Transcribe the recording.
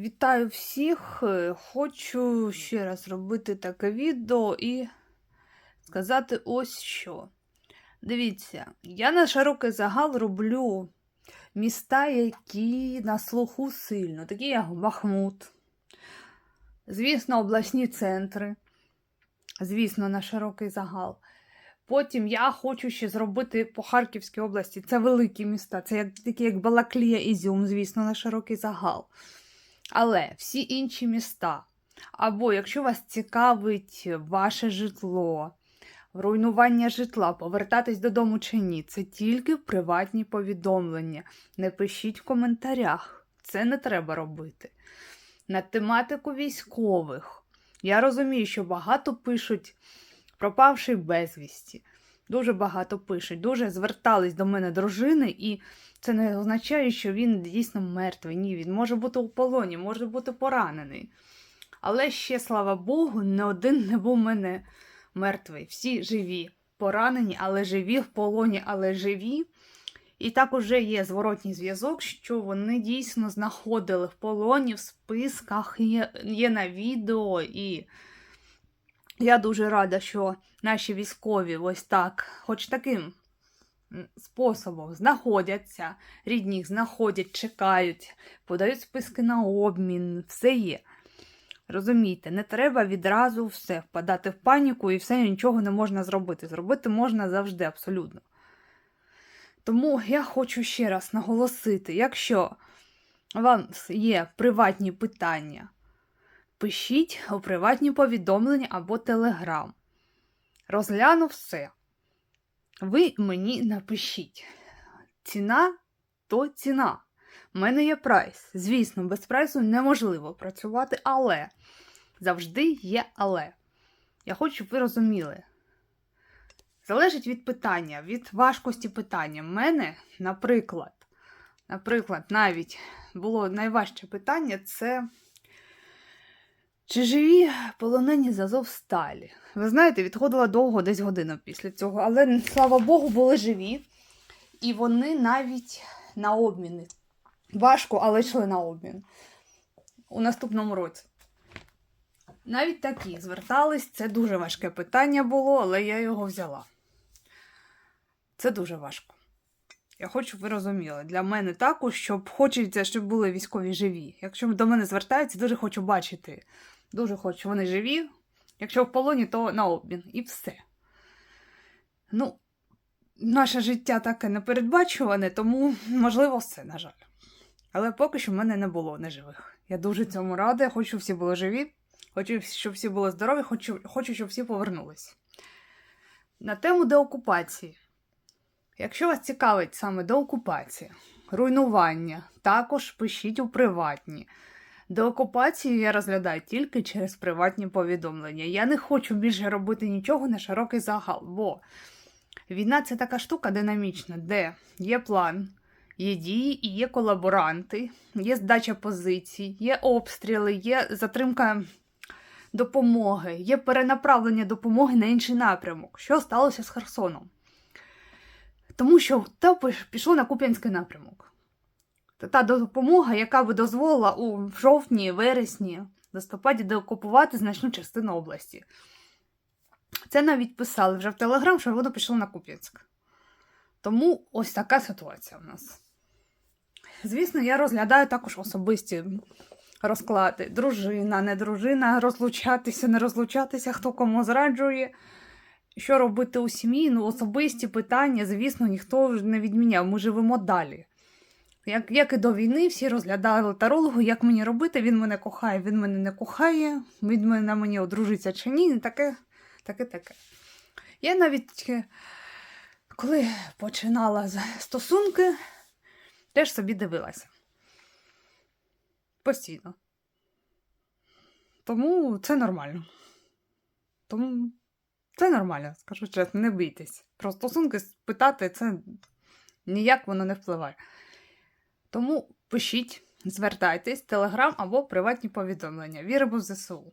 Вітаю всіх! Хочу ще раз робити таке відео і сказати ось що. Дивіться, я на широкий загал роблю міста, які на слуху сильно, такі як Бахмут. Звісно, обласні центри. Звісно, на широкий загал. Потім я хочу ще зробити по Харківській області. Це великі міста, це такі як Балаклія Ізюм, звісно, на широкий загал. Але всі інші міста, або якщо вас цікавить ваше житло, руйнування житла, повертатись додому чи ні, це тільки приватні повідомлення. Не пишіть в коментарях, це не треба робити. На тематику військових. Я розумію, що багато пишуть пропавший безвісті. Дуже багато пишуть, дуже звертались до мене дружини, і це не означає, що він дійсно мертвий. Ні, він може бути у полоні, може бути поранений. Але ще, слава Богу, не один не був мене мертвий. Всі живі, поранені, але живі, в полоні, але живі. І так уже є зворотній зв'язок, що вони дійсно знаходили в полоні, в списках, є, є на відео. І я дуже рада, що наші військові ось так, хоч таким способом знаходяться, рідних знаходять, чекають, подають списки на обмін, все є. Розумієте, не треба відразу все впадати в паніку і все нічого не можна зробити. Зробити можна завжди, абсолютно. Тому я хочу ще раз наголосити: якщо у вас є приватні питання, пишіть у приватні повідомлення або телеграм. Розгляну все. Ви мені напишіть. Ціна то ціна. У мене є прайс. Звісно, без прайсу неможливо працювати, але завжди є але. Я хочу, щоб ви розуміли. Залежить від питання, від важкості питання. У мене, наприклад, наприклад, навіть було найважче питання це. Чи живі полонені з Азовсталі? Ви знаєте, відходила довго, десь година після цього, але слава Богу, були живі. І вони навіть на обміни. Важко, але йшли на обмін у наступному році. Навіть такі звертались, це дуже важке питання було, але я його взяла. Це дуже важко. Я хочу, щоб ви розуміли. Для мене також, щоб хочеться, щоб були військові живі. Якщо до мене звертаються, дуже хочу бачити. Дуже хочу, вони живі. Якщо в полоні, то на обмін. І все. Ну, наше життя таке непередбачуване, тому можливо все, на жаль. Але поки що в мене не було неживих. Я дуже цьому рада. Хочу, щоб всі були живі. Хочу, щоб всі були здорові, хочу, хочу, щоб всі повернулись. На тему деокупації. Якщо вас цікавить саме деокупація, руйнування, також пишіть у приватні. Деокупацію я розглядаю тільки через приватні повідомлення. Я не хочу більше робити нічого на широкий загал, бо війна це така штука динамічна, де є план, є дії і є колаборанти, є здача позицій, є обстріли, є затримка допомоги, є перенаправлення допомоги на інший напрямок. Що сталося з Херсоном? Тому що та пішов на Куп'янський напрямок. Та допомога, яка би дозволила у жовтні, вересні, листопаді деокупувати значну частину області. Це навіть писали вже в Телеграм, що воно пішло на Куп'янськ. Тому ось така ситуація в нас. Звісно, я розглядаю також особисті розклади. Дружина, не дружина, розлучатися, не розлучатися, хто кому зраджує. Що робити у сім'ї? Ну, особисті питання, звісно, ніхто не відміняв. Ми живемо далі. Як, як і до війни, всі розглядали тарологу, як мені робити, він мене кохає, він мене не кохає, він мене на мені одружиться чи ні. Таке, таке, таке. Я навіть, е, коли починала стосунки, теж собі дивилася. Постійно. Тому це нормально. Тому це нормально, скажу чесно, не бійтесь. Про стосунки питати це ніяк воно не впливає. Тому пишіть, звертайтесь, телеграм або приватні повідомлення. Віримо в ЗСУ.